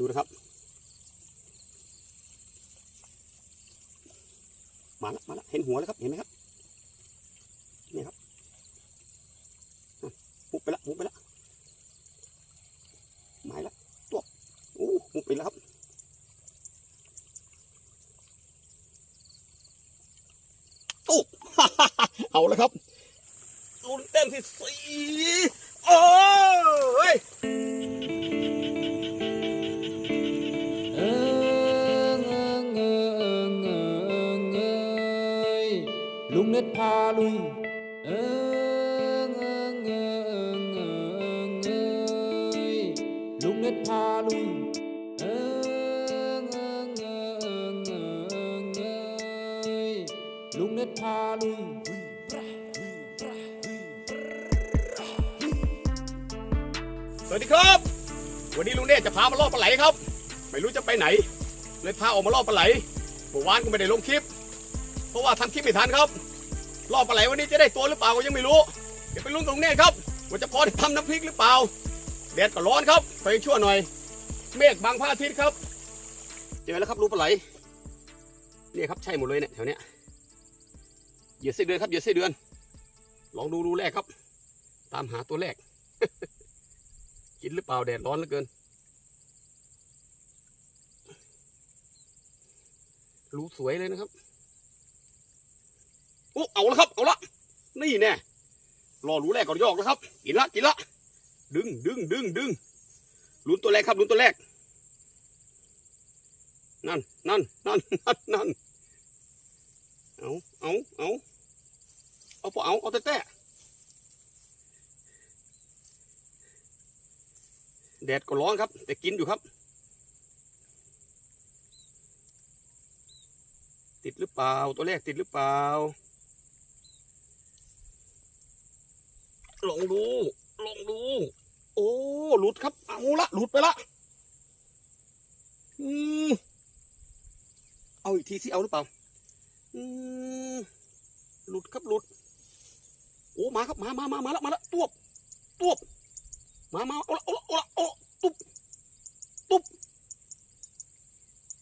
ดูนะครับ มาแล้วมาแล้วเห็นหัวแล้วครับ เห็นไหมครับ วัสดีครับ วันนี้ลุงเนตจะพามาล่อปลาไหลครับ ไม่รู้จะไปไหน เลยพาออกมาล่อปลาไหลเมื่อวานก็ไม่ได้ลงคลิป เพราะว่าทำคลิปไม่ทันครับล่อปลาไหลวันนี้จะได้ตัวหรือเปล่าก็ยังไม่รู้ เดี๋ยวไปลุ้นกับลุงเนตครับว่าจะพอทำน้ำพริกหรือเปล่าแดดก็ร้อนครับไปชั่วหน่อย เมฆบังพระอาทิตย์ครับเจอแล้วครับรูปลาไหลนี่ครับใช่หมดเลยเนี่ยแถวเนี้ยเหยื่อไส้เดือนครับเหยื่อไส้เดือน ลองดูรูแรกครับ ตามหาตัวแรก กินหรือเปล่าแดดร้อนเหลือเกิน รูสวยเลยนะครับโอ้เอาละครับ เอาละนี่แน่รอรูแรกก่อนยอกนะครับ กินละกินละ ดึงดึงดึงดึงลุ้นตัวแรกครับลุ้นตัวแรก นั่นนั่นนั่นนั่นนั่นเอาเอาเอาเอาพอเอาเอาแต่แต่ แดดก็ร้อนครับ แต่กินอยู่ครับ ติดหรือเปล่าตัวแรกติดหรือเปล่าลองดูลองดู โอ้หลุดครับ เอาละหลุดไปละอืมเอาอีกทีสิเอาหรือเปล่าอืมหลุดครับหลุด โอ้มาครับมามามามาแล้วมาแล้วตัวบตัวบ มามาเอาละเอาละเอาละโอละตุ๊บตุ๊บ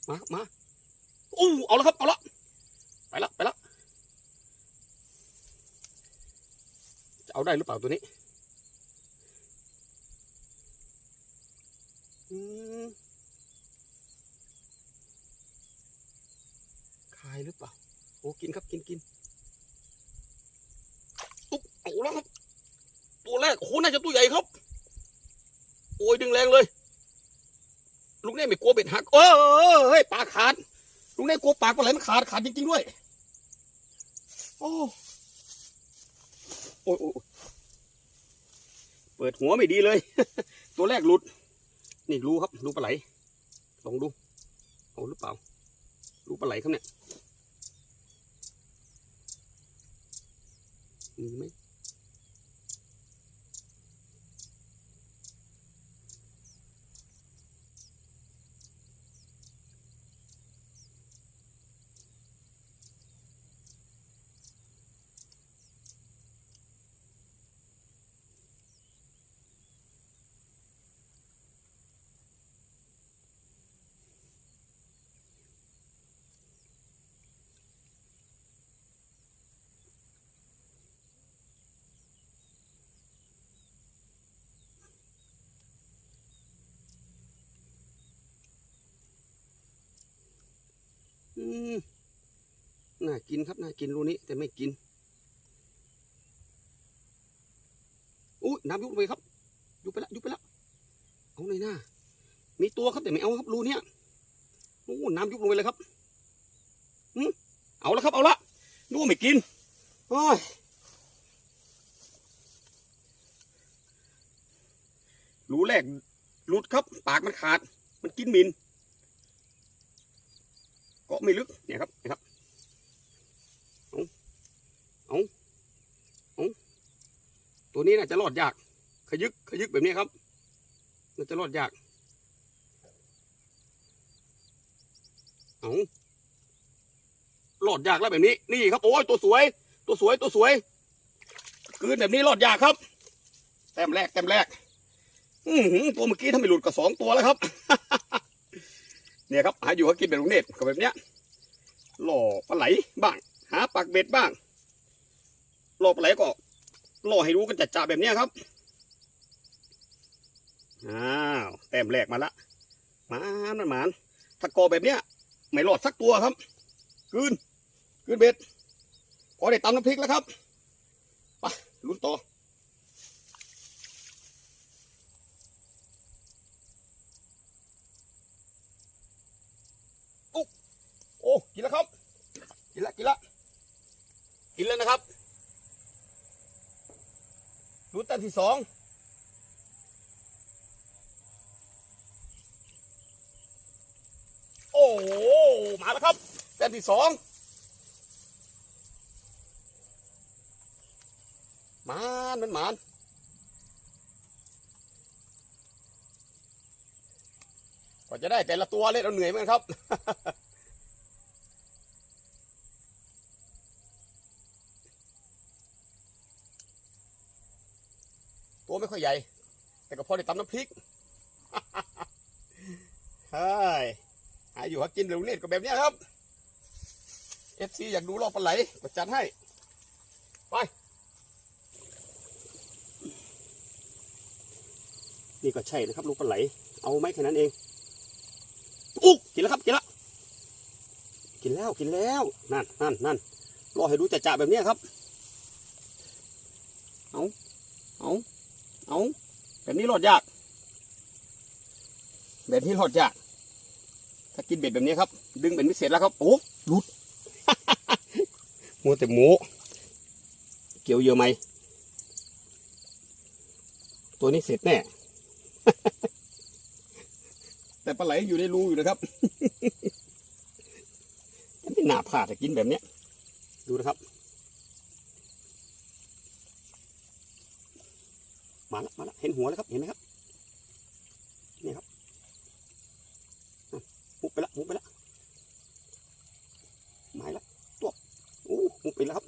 มามาอู้เอาละครับ เอาละไปละไปละจะเอาได้หรือเปล่าตัวนี้ อืมคายหรือเปล่า โอ้ กินครับ กินกินตุ๊บเอาละครับ ตัวแรก โอ้โห น่าจะตัวใหญ่ครับ โอ้ยดึงแรงเลย ลุงเน่ไม่กลัวเบ็ดหัก เออเออเฮ้ยปากขาด ลุงเน่ กลัวปากปลาไหลมันขาดขาดจริงๆด้วย โอ้โอ้ยโอ้เปิดหัวไม่ดีเลย ตัวแรกหลุด นี่รู้ครับรู้ปลาไหล ลองดูเอาหรือเปล่า รู้ปลาไหลครับเนี่ยมีไหม น่ากินครับ น่ากินรูนี้ แต่ไม่กินอุ้ยน้ำยุบไปครับ ยุบไปละยุบไปละเอาหน่อยหน้า มีตัวครับแต่ไม่เอาครับรูเนี้ยโอ้น้ำยุบลงไปเลยครับอืมเอาละครับ เอาละดูไม่กินโอ้ยรูแรกหลุดครับ ปากมันขาด มันกินมิน เกาะไม่ลึกเนี่ยครับนะครับเอาเอาเอาตัวนี้น่าจะรอดยาก ขยึกขยึกแบบนี้ครับน่าจะรอดยากเอารอดยากแล้วแบบนี้ นี่ครับโอ้ยตัวสวย ตัวสวยตัวสวยคืนแบบนี้รอดยากครับ แต้มแรกแต้มแรก อือหือตัวเมื่อกี้ถ้าไม่หลุดก็สองตัวแล้วครับ เนี่ยครับหาอยู่หากินแบบลุงเนตก็แบบเนี้ยหล่อปลาไหลบ้าง หาปากเบ็ดบ้างหล่อปลาไหลก็หล่อให้รู้กันจัดจ่าแบบเนี้ยครับอ้าวแต้มแรกมาละหมานมันหมานถ้ากอแบบเนี้ยไม่รอดสักตัวครับคืนคืนเบ็ดพอได้ตำน้ำพริกแล้วครับไปลุ้นต่อ อ้กินแล้วครับ กินแล้วกินแล้วกินแล้วนะครับรูตันที่สองโอ้มาแล้วครับแต้มที่สองมานมันมานกว่าจะได้แต่ละตัวเล่นเอาเหนื่อยเหมือนกันครับ ตัวไม่ค่อยใหญ่ แต่ก็พอได้ตำน้ำพริกใช่หาอยู่หากินเร็วเล่นก็แบบนี้ครับเอฟซีอยากดูรอบปลาไหลก็จัดให้ ไป นี่ก็ใช่นะครับลูกปลาไหล เอาไหมแค่นั้นเองอุ๊กกินแล้วครับกินแล้วกินแล้วกินแล้วนั่นนั่นนั่นรอให้ดูจะจ่าแบบนี้ครับ เอาเอา เอาแบบนี้รอดยาก แบบนี้รอดยาก ถ้ากินเบ็ดแบบนี้ครับ ดึงเป็นพิเศษแล้วครับ โอ้หลุดมัวแต่หมู เกี่ยวเยอะไหม ตัวนี้เสร็จแน่ แต่ปลาไหลอยู่ในรูอยู่นะครับไม่น่าพลาดจะกินแบบเนี้ยดูนะครับ มาแล้วมาแล้วเห็นหัวแล้วครับ เห็นไหมครับ นี่ครับมุกไปละมุกไปละหมายละตัวโอ้มุกไปแล้วครับ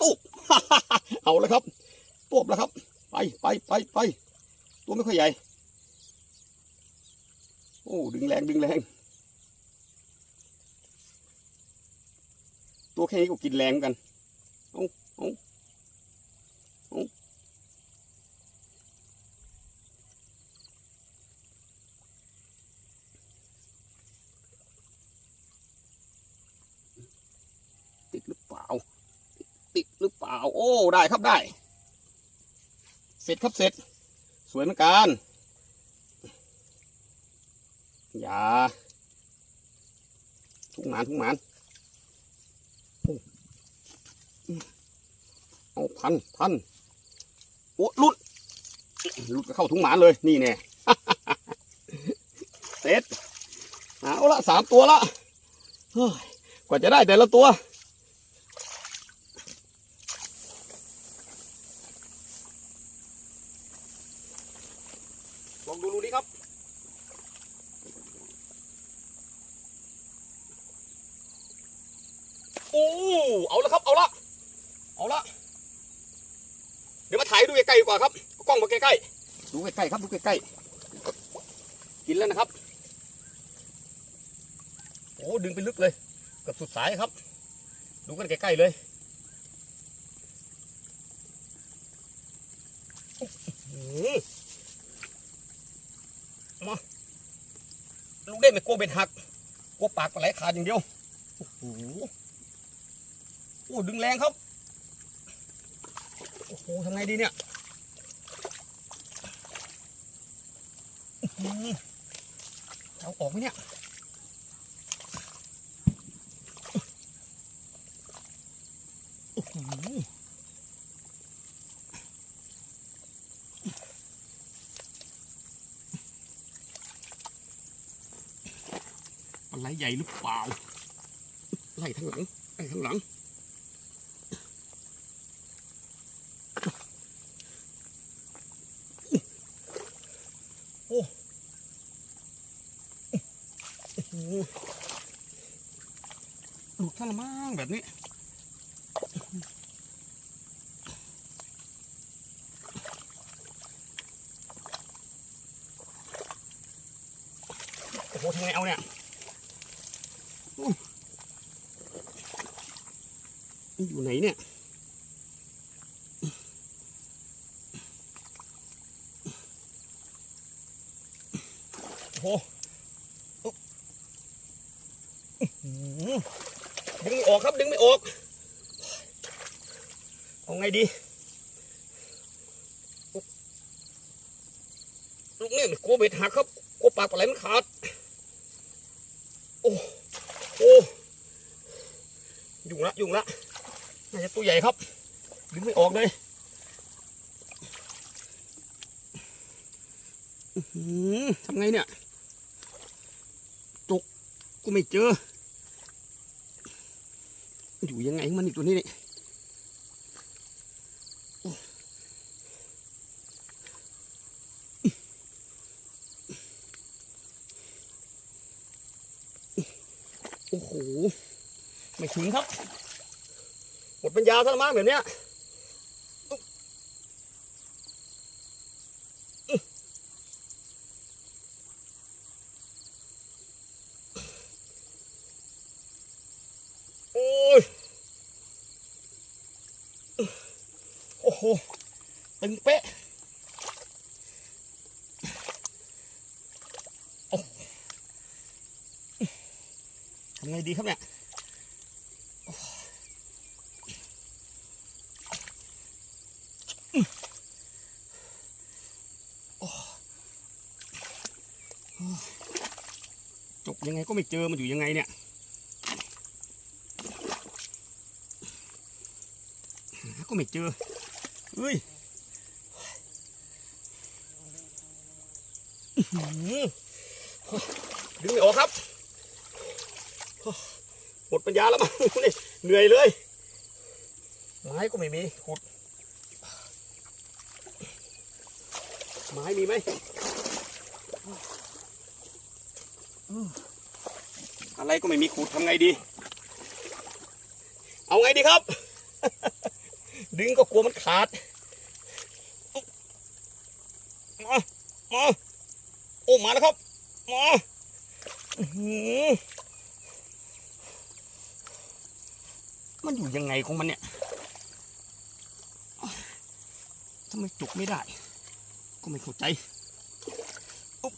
ตุ๊บเอาแล้วครับตัวบแล้วครับ ไปไปไปไป ตัวไม่ค่อยใหญ่ โอ้ ดึงแรง ดึงแรง ตัว แค่นี้ก็กินแรงกันเอาเอาเอาติดหรือเปล่า ติดหรือเปล่า โอ้ ได้ครับได้ เสร็จครับเสร็จ สวยเหมือนกัน อย่าทุกหมานทุกหมาน เอาพันพันโอ้ลุดลุดเข้าถุงหมานเลยนี่แน่เสร็จเอาละสามตัวละเฮ้ยกว่าจะได้แต่ละตัวลองดูรูนี้ครับโอ้เอาละครับ เอาละเอาละ ดี๋ยวมาถ่ายดูใกล้ๆดีกว่าครับเอากล้องมาใกล้ๆดูใกล้ๆครับดูใกล้ๆกินแล้วนะครับโอ้ดึงไปลึกเลยเกับสุดสายครับ ดูกันใกล้ๆเลยอื้อหือมาลูกเด่นไม่กลัวเบ็ดหักกลัวปากปลาไหลขาดอย่างเดียวโอ้โหโอ้ดึงแรงครับ โอ้โหทำไงดีเนี่ยเอาออกไหมเนี่ยโอ้โหอะไรใหญ่หรือเปล่าไล่ทางหลังไล่ทางหลัง หลุดซะละมั้งแบบนี้โอ้โหทำไงเอาเนี่ยอยู่ไหนเนี่ย ลูกนี่กลัวเบ็ดหักครับกลัวปากปลาไหลมันขาด โอ้โอ้ยุ่งละยุ่งละน่าจะตัวใหญ่ครับ ดึงไม่ออกเลยอื้อหือทำไงเนี่ยจกกูไม่เจอ อยู่ยังไงของมันอีกตัวนี้นี่โอ้โอ้โห ไม่ ถึงครับ หมดปัญญาซะแล้วมั้งแบบเนี้ยโอ้ยโอ้โห ตึงเป๊ะทำไงดีครับเนี่ย จบยังไงก็ไม่เจอมันอยู่ยังไงเนี่ยก็ไม่เจอเฮ้ยดึงไม่ออกครับ หมดปัญญาแล้วมั้งนี่เหนื่อยเลย ไม้ก็ไม่มีขุด ไม้มีไหม อะไรก็ไม่มีขุดทำไงดี เอาไงดีครับ ดึงก็กลัวมันขาด มา มา โอ้มาแล้วครับ มาอมันอยู่ยังไงของมันเนี่ยทำไมจุกไม่ได้ ก็ไม่เข้าใจอุ๊บ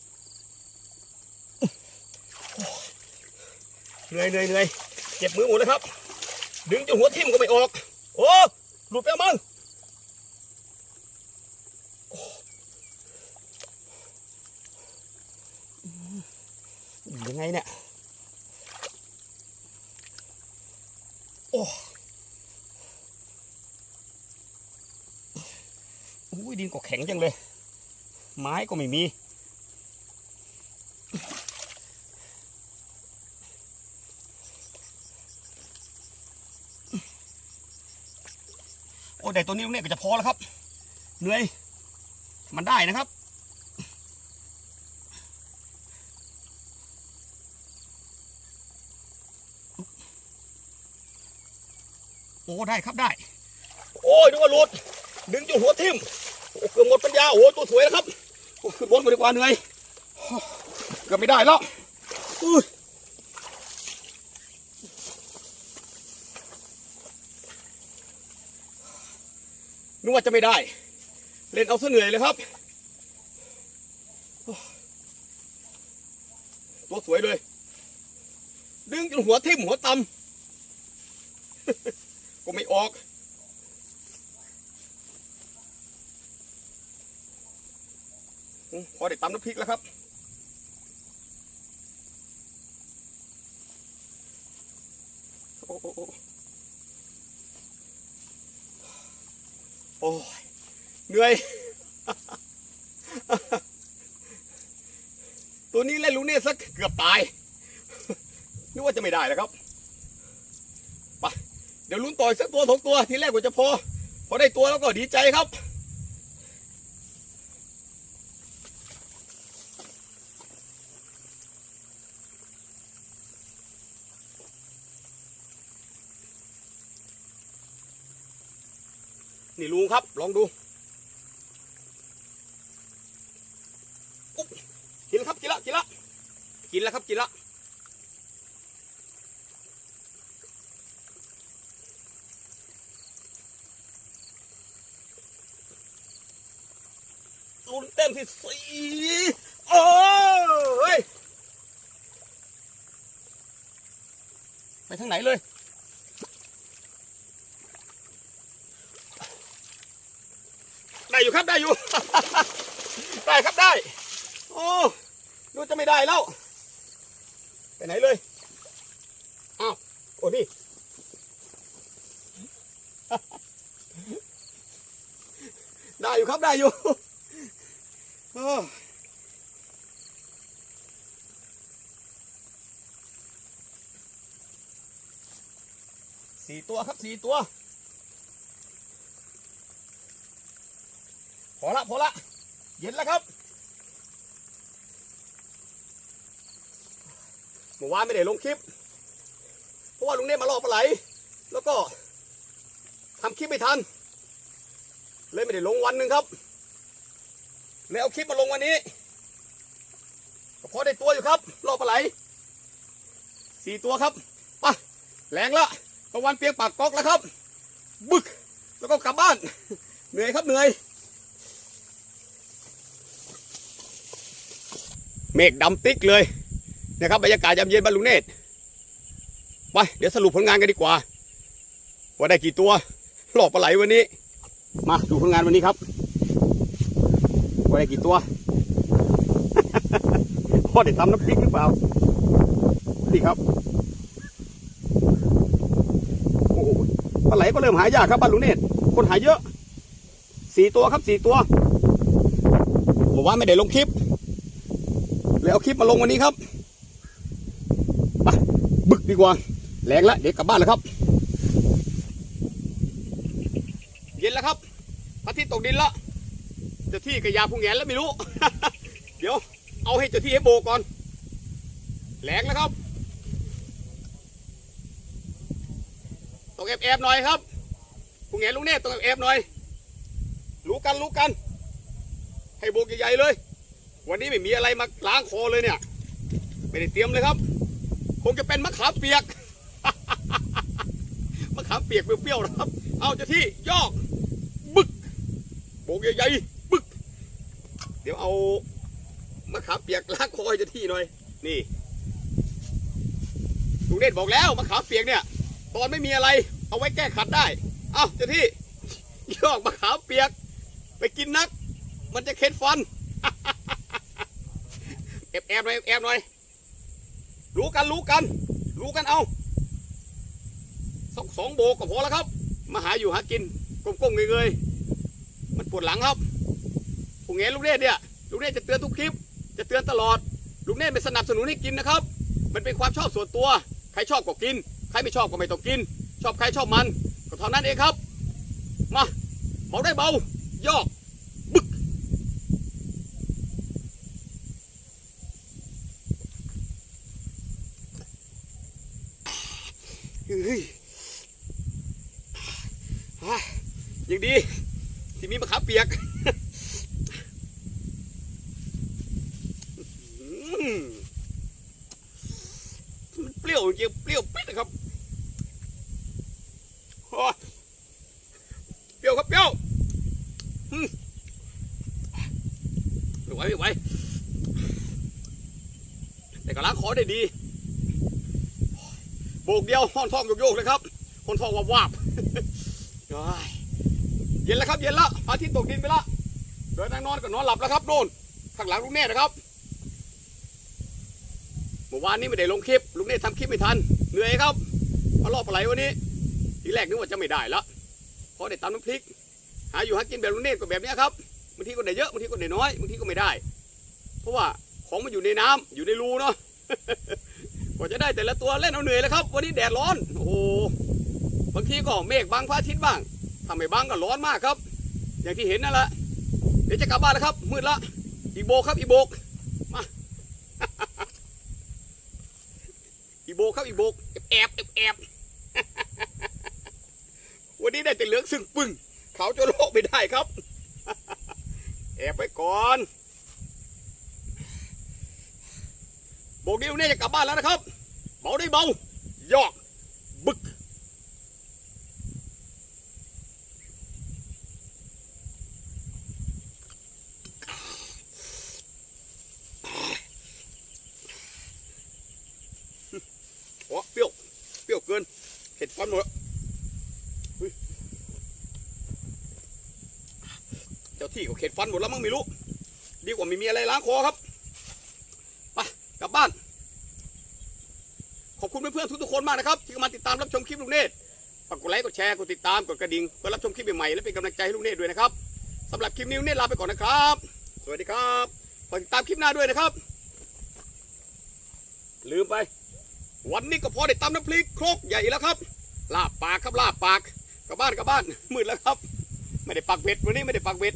เหนื่อยเหนื่อยเหนื่อยเจ็บมือหมดแล้วครับ ดึงจนหัวทิ่มก็ไม่ออก โอ้หลุดไปมั้งยังไงเนี่ยโอ้อุ้ยดินก็แข็งจังเลย ไม้ก็ไม่มี โอ้ได้ตัวนี้เนี่ยก็จะพอแล้วครับ เหนื่อย มันได้นะครับ โอ้ได้ครับได้ โอ้ยดูว่าหลุด ดึงจนหัวทิ่มโอ้เกือบหมดปัญญาโอ้ตัวสวยแล้วครับโอ้ขึ้นบนกันดีกว่าเหนื่อย เกือบไม่ได้แล้วอุ้ย นึกว่าจะไม่ได้ เล่นเอาซะเหนื่อยเลยครับ ตัวสวยเลย ดึงจนหัวทิ่มหัวตำก็ไม่ออกพอได้ตำน้ำพริกแล้วครับ โอ้โอ้โอ้ โอ้ยเหนื่อย ตัวนี้เล่นลูกเนี่ยสักเกือบตาย นึกว่าจะไม่ได้แล้วครับไปเดี๋ยวลุ้นต่อยสักตัวสองตัวทีแรกว่าจะพอ พอได้ตัวแล้วก็ดีใจครับ ครับ ลองดูอุ๊บกินแล้วครับกินละกินละกินแล้วครับกินแล้วลุ้นเต็มที่สี่โอ้ยไปทางไหนเลย ได้ อยู่ครับได้อยู่ ได้ครับได้ โอ้ดูจะไม่ได้แล้ว ไปไหนเลยอ้าวโอ้นี่ได้อยู่ครับได้อยู่โอ้สี่ตัวครับสี่ตัว พอละพอละ เย็นแล้วครับเมื่อวานไม่ได้ลงคลิป เพราะว่าลุงเน่มาล่อปลาไหล แล้วก็ทำคลิปไม่ทัน เลยไม่ได้ลงวันหนึ่งครับเลยเอาคลิปมาลงวันนี้ก็พอได้ตัวอยู่ครับล่อปลาไหลสี่ตัวครับไปแรงละตะวันเปียกปากก๊อกแล้วครับ บึก แล้วก็กลับบ้าน เหนื่อยครับเหนื่อย เมฆดำติ๊กเลยนะครับบรรยากาศยามเย็นบ้านลุงเนตรไปเดี๋ยวสรุปผลงานกันดีกว่า ว่าได้กี่ตัวหลอกปลาไหลวันนี้ มาดูผลงานวันนี้ครับว่าได้กี่ตัวพ่อได้ทำน้ำพริกหรือเปล่านี่ครับโอ้โหปลาไหลก็เริ่มหายากครับบ้านลุงเนตรคนหายเยอะสี่ตัวครับสี่ตัวผมว่าไม่ได้ลงคลิป เลยเอาคลิปมาลงวันนี้ครับไปบึกดีกว่าแรงแล้วเดี๋ยวกลับบ้านแล้วครับ เย็นแล้วครับพระอาทิตย์ตกดินแล้วเจ้าที่กับยาพุงแงนแล้วไม่รู้ เดี๋ยว เอาให้เจ้าที่ให้โบก่อนแรงแล้วครับต้องแอบแอบหน่อยครับพุงแงนลุงเน่ต้องแอบแอบหน่อยรู้กันรู้กัน ให้โบกใหญ่ๆเลย วันนี้ไม่มีอะไรมาล้างคอเลยเนี่ย ไม่ได้เตรียมเลยครับ คงจะเป็นมะขามเปียก มะขามเปียกเปรี้ยวๆนะครับ เอาเจ้าที่ยอก บึกโบกใหญ่ๆบึก เดี๋ยวเอามะขามเปียกล้างคอให้เจ้าที่หน่อย นี่ลุงเด่นบอกแล้วมะขามเปียกเนี่ย ตอนไม่มีอะไร เอาไว้แก้ขัดได้ เอาเจ้าที่ยอกมะขามเปียก ไปกินนัก มันจะเค็ดฟัน แอบหน่อยแอบหน่อยรู้กันรู้กัน รู้กันเอาสองสองโบก็พอแล้วครับ มาหาอยู่หากินก้มๆเงยๆมันปวดหลังครับผู้เงี้ยลูกเนตเนี่ยลูกเนตจะเตือนทุกคลิป จะเตือนตลอด ลูกเนตไม่สนับสนุนให้กินนะครับ มันเป็นความชอบส่วนตัว ใครชอบก็กิน ใครไม่ชอบก็ไม่ต้องกิน ชอบใครชอบมัน ก็เท่านั้นเองครับ มาเบาได้เบาย่อฮ้ยอะยัง ดีที่มีมะขามเปียกมันเปรี้ยวจริงเปรี้ยวปิดนะครับเปรี้ยวครับเปรี้ยวอืมไม่ไหวไม่ไหวแต่ก็ล้างคอได้ดีโบกเดียวห้อนทองโยกๆเลยครับห้อนทองวาบวาบ เย็นแล้วครับเย็นแล้วพระอาทิตย์ตกดินไปแล้วเดินนั่งนอนก็นอนหลับแล้วครับโน่นข้างหลังลุงเน่นะครับเมื่อวานนี้ไม่ได้ลงคลิปลุงเน่ทำคลิปไม่ทันเหนื่อยครับมาลอบปลาไหลวันนี้ทีแรกนึกว่าจะไม่ได้ละเพราะได้ตำน้ำพริก หาอยู่หากินแบบลุงเน่ก็แบบนี้ครับบางทีก็ได้เยอะบางทีก็ได้น้อยบางทีก็ไม่ได้ เพราะว่าของมันอยู่ในน้ำอยู่ในรูเนาะกว่าจะได้แต่ละตัวเล่นเอาเหนื่อยแล้วครับ วันนี้แดดร้อน โอ้โหบางทีก็เมฆบังพระอาทิตย์บ้าง ถ้าไม่บังก็ร้อนมากครับ อย่างที่เห็นนั่นแหละเดี๋ยวจะกลับบ้านแล้วครับ มืดละอีโบครับอีโบกมาอีโบครับอีโบกแอบแอบแอบวันนี้ได้แต่เหลืองซึ่งปึ้งเขาจะโลกไม่ได้ครับ แอบไปก่อนโบกนี้ลุงเน่จะกลับบ้านแล้วนะครับ เบาได้เบายอกบึก โอ้เปรี้ยว เปรี้ยวเกิน เผ็ดฟันหมดเฮ้ยเจ้าที่ก็เข็ดฟันหมดแล้วมั้งไม่รู้ ดีกว่าไม่มีอะไรล้างคอครับไปกลับบ้าน ขอบคุณเพื่อนๆทุกๆคนมากนะครับ ที่มาติดตามรับชมคลิปลุงเนตรฝากกดไลค์กดแชร์กดติดตามกดกระดิ่งเพื่อรับชมคลิปใหม่ๆและเป็นกำลังใจให้ลุงเนตรด้วยนะครับสำหรับคลิปนี้ลุงเนตรลาไปก่อนนะครับ สวัสดีครับฝากติดตามคลิปหน้าด้วยนะครับ ลืมไป วันนี้ก็พอได้ตำน้ำพริกครกใหญ่แล้วครับ ลาบปากครับลาบปากกลับบ้านกลับบ้านมืดแล้วครับ ไม่ได้ปักเบ็ดวันนี้ไม่ได้ปักเบ็ด